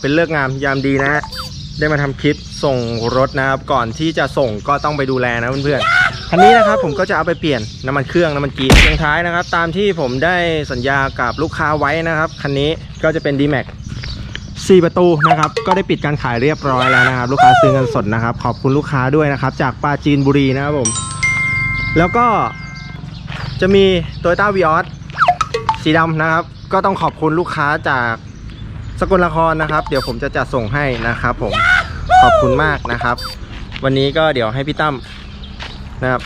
เป็นเลิกงามยามดีนะฮะได้มาทำคลิปส่งรถนะครับ ก่อนที่จะส่งก็ต้องไปดูแลนะเพื่อนๆคันนี้นะครับผมก็จะเอาไปเปลี่ยนน้ำมันเครื่องน้ำมันกีเครื่องท้ายนะครับ ตามที่ผมได้สัญญากับลูกค้าไว้นะครับคันนี้ก็จะเป็น D-Max 4 ประตูนะครับก็ได้ปิดการขายเรียบร้อยแล้วนะครับ ลูกค้าซื้อเงินสดนะครับ ขอบคุณลูกค้าด้วยนะครับ จากปราจีนบุรีนะครับผม แล้วก็จะมี Toyota v ีออสสีดำนะครับ ก็ต้องขอบคุณลูกค้าจาก สกลนครนะครับ เดี๋ยวผมจะจัดส่งให้นะครับ ผมขอบคุณมากนะครับ วันนี้ก็เดี๋ยวให้พี่ตั้มนะครับ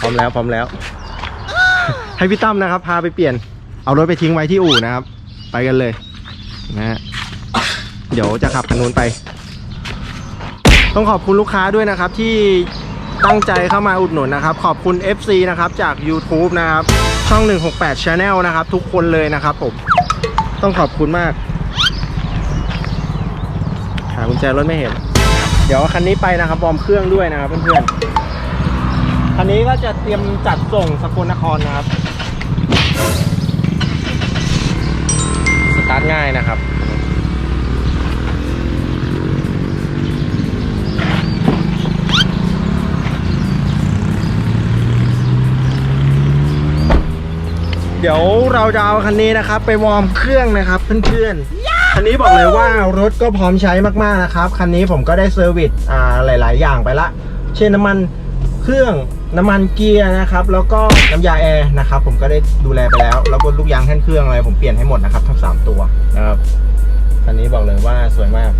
พร้อมแล้วพร้อมแล้ว ให้พี่ตั้มนะครับ พาไปเปลี่ยน เอารถไปทิ้งไว้ที่อู่นะครับ ไปกันเลยนะฮะเดี๋ยวจะขับคันนู้นไป ต้องขอบคุณลูกค้าด้วยนะครับ ที่ตั้งใจเข้ามาอุดหนุนนะครับ ขอบคุณ FC นะครับจาก YouTube นะครับ ช่อง 168 Channel นะครับ ทุกคนเลยนะครับผม ต้องขอบคุณมากหากุญแจรถไม่เห็น เดี๋ยวคันนี้ไปนะครับวอร์มเครื่องด้วยนะครับเพื่อนๆ คันนี้ก็จะเตรียมจัดส่งสกลนครนะครับ สตาร์ทง่ายนะครับเดี๋ยวเราจะเอาคันนี้นะครับ ไปวอร์มเครื่องนะครับเพื่อนๆ คันนี้บอกเลยว่ารถก็พร้อมใช้มากๆนะครับ คันนี้ผมก็ได้เซอร์วิสอ่าหลาย ๆ อย่างไปละ เช่นน้ำมันเครื่องน้ำมันเกียร์นะครับ แล้วก็น้ำยาแอร์นะครับ ผมก็ได้ดูแลไปแล้ว แล้วก็ลูกยางแท่นเครื่องอะไรผมเปลี่ยนให้หมดนะครับทั้งสามตัวนะครับคันนี้บอกเลยว่าสวยมาก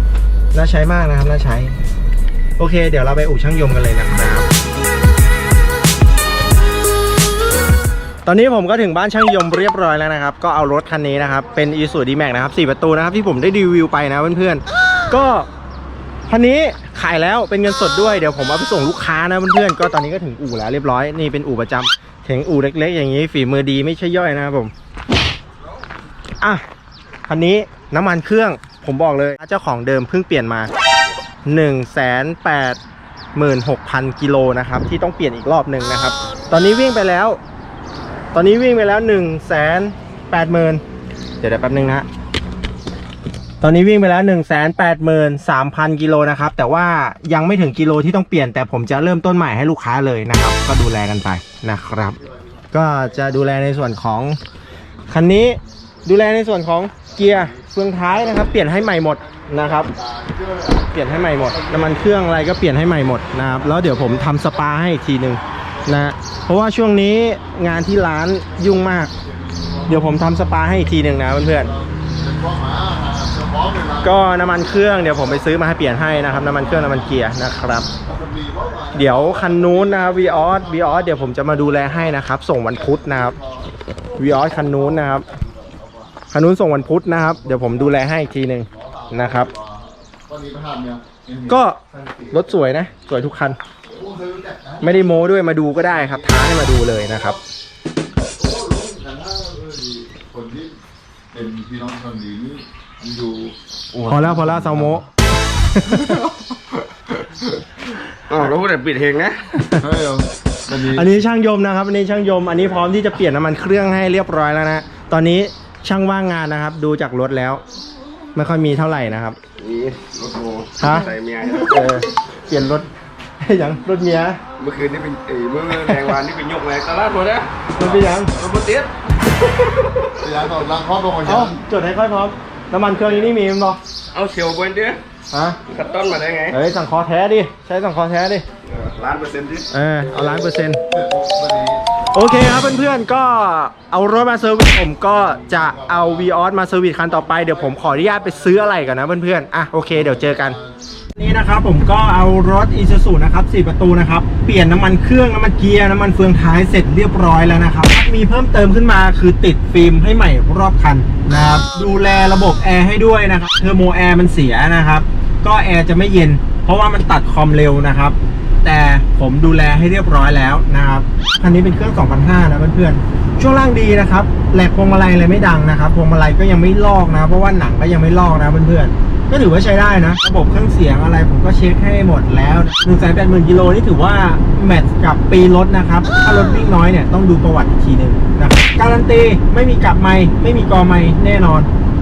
น่าใช้มากนะครับ น่าใช้ โอเค เดี๋ยวเราไปอู่ช่างยมกันเลยนะครับ ตอนนี้ผมก็ถึงบ้านช่างยมเรียบร้อยแล้วนะครับ ก็เอารถคันนี้นะครับ เป็น i s u z d m a x นะครับ4ประตูนะครับที่ผมได้รีวิวไปนะเพื่อนๆ ก็คันนี้ขายแล้วเป็นเงินสดด้วยเดี๋ยวผมเอาไปส่งลูกค้านะเพื่อนๆ ก็ตอนนี้ก็ถึงอู่แล้วเรียบร้อยนี่เป็นอู่ประจำถึงอู่เล็ก ๆ อย่างนี้ฝีมือดีไม่ใช่ย่อยนะครับผมอะคันนี้น้ำมันเครื่องผมบอกเลยเจ้าของเดิมเพิ่งเปลี่ยนมา1 8 6 0 0 0กิโลนะครับที่ต้องเปลี่ยนอีกรอบหนึ่งนะครับ ตอนนี้วิ่งไปแล้ว ตอนนี้วิ่งไปแล้ว1นึ่งแสนแปดหมื่นเดี๋ยวเดี๋ยวแป๊บนึงนะฮะตอนนี้วิ่งไปแล้ว1นึ่งแสนแปดหมื่นสามพันกิโลนะครับ แต่ว่ายังไม่ถึงกิโลที่ต้องเปลี่ยน แต่ผมจะเริ่มต้นใหม่ให้ลูกค้าเลยนะครับ ก็ดูแลกันไปนะครับ ก็จะดูแลในส่วนของคันนี้ดูแลในส่วนของเกียร์เฟืองท้ายนะครับ เปลี่ยนให้ใหม่หมดนะครับ เปลี่ยนให้ใหม่หมดน้ำมันเครื่องอะไรก็เปลี่ยนให้ใหม่หมดนะครับแล้วเดี๋ยวผมทำสปาให้อีกทีหนึ่ง นะเพราะว่าช่วงนี้งานที่ร้านยุ่งมาก เดี๋ยวผมทำสปาให้อีกทีหนึ่งนะเพื่อนๆก็น้ำมันเครื่องเดี๋ยวผมไปซื้อมาให้เปลี่ยนให้นะครับน้ำมันเครื่องน้ำมันเกียร์นะครับ เดี๋ยวคันนู้นนะครับวีออสวีออสเดี๋ยวผมจะมาดูแลให้นะครับ ส่งวันพุธนะครับวีออสคันนู้นนะครับคันนู้นส่งวันพุธนะครับ เดี๋ยวผมดูแลให้อีกทีหนึ่งนะครับก็รถสวยนะ สวยทุกคัน ไม่ได้โม้ด้วยมาดูก็ได้ครับท้าให้มาดูเลยนะครับคนที่เป็นพี่น้องคนดีนี่มันอยู่พอแล้วพอแล้วซาโมอ๋อเราพูดแต่ปิดเพลงนะใช่เหรอมันมีอันนี้ช่างยมนะครับอันนี้ช่างยมอันนี้พร้อมที่จะเปลี่ยนน้ำมันเครื่องให้เรียบร้อยแล้วนะตอนนี้ช่างว่างงานนะครับ ดูจากรถแล้ว ไม่ค่อยมีเท่าไหร่นะครับนี่รถโมฮะใส่เมียเออเปลี่ยนรถ อย่างรถเมียเมื่อคืนนี่เป็นเอ้ยเมื่อแรงวานนี่เป็นยกเลยตลาดหมดนะรถเป็นยังรถบนเตี้ยพยานตอนล้างข้อตรงของฉัเอ้านจดให้ค่อยพร้อมน้ำมันเครื่องนี้นี่มีมั้ยบอเอาเชียวบนเตี้ยฮะคัดต้นมาได้ไงเฮ้ยสั่งคอแท้ดิใช้สั่งคอแท้ดิเออล้านเปอร์เซ็นต์ดิเออเอาล้านเปอร์เซ็นต์วันนี้ โอเคครับเพื่อนๆก็เอารถมาเซอร์วิสผมก็จะเอา v ีออสมาเซอร์วิสคันต่อไปเดี๋ยวผมขออนุญาตไปซื้ออะไรก่อนนะเพื่อนๆอะโอเคเดี๋ยวเจอกันนี่นะครับผมก็เอารถ i s u z u นะครับ4ประตูนะครับเปลี่ยนน้ำมันเครื่องน้ำมันเกียร์น้ำมันเฟืองท้ายเสร็จเรียบร้อยแล้วนะครับมีเพิ่มเติมขึ้นมาคือติดฟิล์มให้ใหม่รอบคันนะครับดูแลระบบแอร์ให้ด้วยนะครับเทอร์โมแอร์มันเสียนะครับก็แอร์จะไม่เย็นเพราะว่ามันตัดคอมเร็วนะครับ แต่ผมดูแลให้เรียบร้อยแล้วนะครับคันนี้เป็นเครื่อง2005นะเพื่อนๆช่วงล่างดีนะครับแหลกพวงมาลัยอะไรไม่ดังนะครับพวงมาลัยก็ยังไม่ลอกนะ เพราะว่าหนังก็ยังไม่ลอกนะเพื่อนๆก็ถือว่าใช้ได้นะ ระบบเครื่องเสียงอะไรผมก็เช็คให้หมดแล้ว1นึ่งแสนแปดหมื่นกิโลนี่ถือว่าแมทช์กับปีรถนะครับถ้ารถวิ่งน้อยเนี่ยต้องดูประวัติอีกทีหนึ่งนะครับการันตีไม่มีกลับไม่ไม่มีกอไม่แน่นอน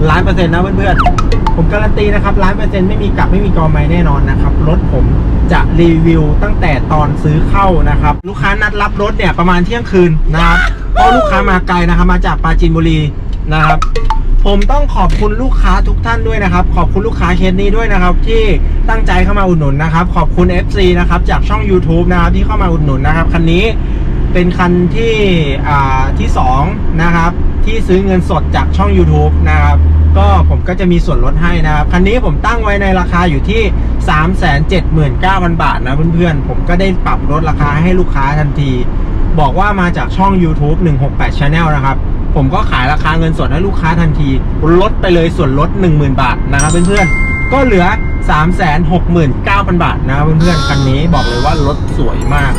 ล้านเปอร์เซ็นต์นะเพื่อนๆผมการันตีนะครับล้านเปอร์เซ็นต์ไม่มีกลับไม่มีกอไม่แน่นอนนะครับรถผม จะรีวิวตั้งแต่ตอนซื้อเข้านะครับ ลูกค้านัดรับรถเนี่ยประมาณเที่ยงคืนนะครับเพราะลูกค้ามาไกลนะครับ มาจากปราจีนบุรีนะครับ ผมต้องขอบคุณลูกค้าทุกท่านด้วยนะครับ ขอบคุณลูกค้าเคสนี้ด้วยนะครับ ที่ตั้งใจเข้ามาอุดหนุนนะครับ ขอบคุณ FC นะครับจากช่อง YouTube นะครับที่เข้ามาอุดหนุนนะครับคันนี้เป็นคันที่อ่าที่สองนะครับที่ซื้อเงินสดจากช่อง YouTube นะครับ ก็ผมก็จะมีส่วนลดให้นะครับ คันนี้ผมตั้งไว้ในราคาอยู่ที่ 379,000 บาทนะเพื่อนๆ ผมก็ได้ปรับลดราคาให้ลูกค้าทันที บอกว่ามาจากช่อง YouTube 168 Channel นะครับ ผมก็ขายราคาเงินสดให้ลูกค้าทันที ลดไปเลยส่วนลด 10,000 บาทนะครับเพื่อนๆ ก็เหลือ 369,000 บาทนะครับเพื่อนๆ คันนี้บอกเลยว่ารถสวยมาก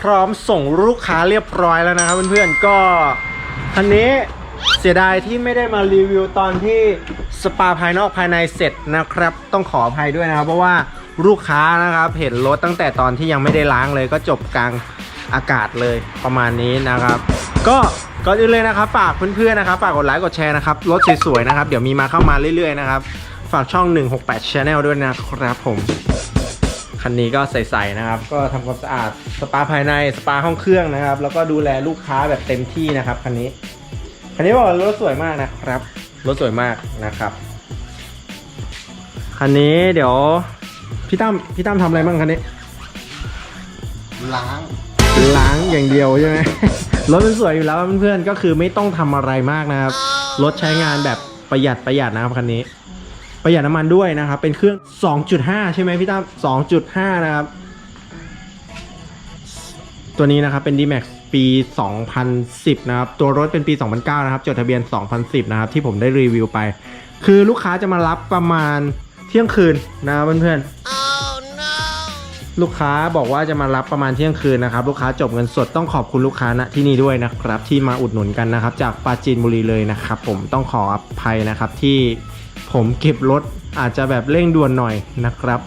พร้อมส่งลูกค้าเรียบร้อยแล้วนะครับเพื่อนๆก็คันนี้เสียดายที่ไม่ได้มารีวิวตอนที่สปาภายนอกภายในเสร็จนะครับ ต้องขออภัยด้วยนะครับ เพราะว่าลูกค้านะครับเห็นรถตั้งแต่ตอนที่ยังไม่ได้ล้างเลย ก็จบกลางอากาศเลยประมาณนี้นะครับ ก็ก่อนอื่นเลยนะครับฝากเพื่อนๆนะครับฝากกดไลค์กดแชร์นะครับรถสวยๆนะครับเดี๋ยวมีมาเข้ามาเรื่อยๆนะครับฝากช่อง 168 Channel ด้วยนะครับผม คันนี้ก็ใสๆนะครับ ก็ทำความสะอาดสปาภายในสปาห้องเครื่องนะครับ แล้วก็ดูแลลูกค้าแบบเต็มที่นะครับคันนี้ คันนี้บอกว่ารถสวยมากนะครับ รถสวยมากนะครับ คันนี้เดี๋ยวพี่ตั้มพี่ตั้มทำอะไรบ้างคันนี้ ล้าง ล้างอย่างเดียวใช่ไหม รถมันสวยอยู่แล้วเพื่อนๆก็คือไม่ต้องทำอะไรมากนะครับ รถใช้งานแบบประหยัดประหยัดนะครับคันนี้ ประหยัดน้ำมันด้วยนะครับ เป็นเครื่อง 2.5 ใช่ไหมพี่ตั้ม2.5 นะครับ ตัวนี้นะครับเป็น D-Max ปี 2010 นะครับ ตัวรถเป็นปี 2009 นะครับ จดทะเบียน 2010 นะครับ ที่ผมได้รีวิวไป คือลูกค้าจะมารับประมาณเที่ยงคืนนะเพื่อนๆลูกค้าบอกว่าจะมารับประมาณเที่ยงคืนนะครับ ลูกค้าจบเงินสดต้องขอบคุณลูกค้าณที่นี่ด้วยนะครับ ที่มาอุดหนุนกันนะครับ จากปาจีนบุรีเลยนะครับ ผมต้องขออภัยนะครับที่ ผมเก็บรถอาจจะแบบเร่งด่วนหน่อยนะครับ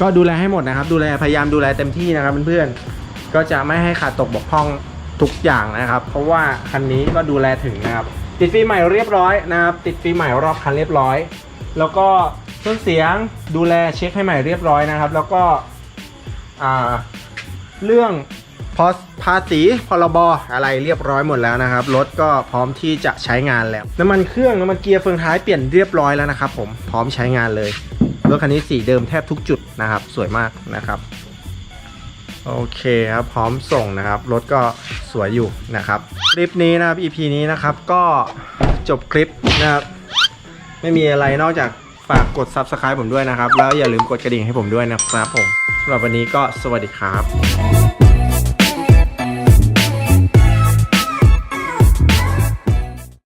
ก็ดูแลให้หมดนะครับ ดูแลพยายามดูแลเต็มที่นะครับเพื่อนๆก็จะไม่ให้ขาดตกบกพร่องทุกอย่างนะครับ เพราะว่าคันนี้ก็ดูแลถึงนะครับติดฟิล์มใหม่เรียบร้อยนะครับ ติดฟิล์มใหม่รอบคันเรียบร้อย แล้วก็เครื่องเสียงดูแลเช็คให้ใหม่เรียบร้อยนะครับ แล้วก็เรื่อง พอภาษีพรบอะไรเรียบร้อยหมดแล้วนะครับ รถก็พร้อมที่จะใช้งานแล้ว น้ำมันเครื่องน้ำมันเกียร์เฟืองท้ายเปลี่ยนเรียบร้อยแล้วนะครับผมพร้อมใช้งานเลย รถคันนี้สีเดิมแทบทุกจุดนะครับ สวยมากนะครับ โอเคครับพร้อมส่งนะครับ รถก็สวยอยู่นะครับ คลิปนี้นะครับ EP นี้นะครับก็จบคลิปนะครับ ไม่มีอะไรนอกจากฝากกด Subscribe ผมด้วยนะครับ แล้วอย่าลืมกดกระดิ่งให้ผมด้วยนะครับผมสำหรับวันนี้ก็สวัสดีครับ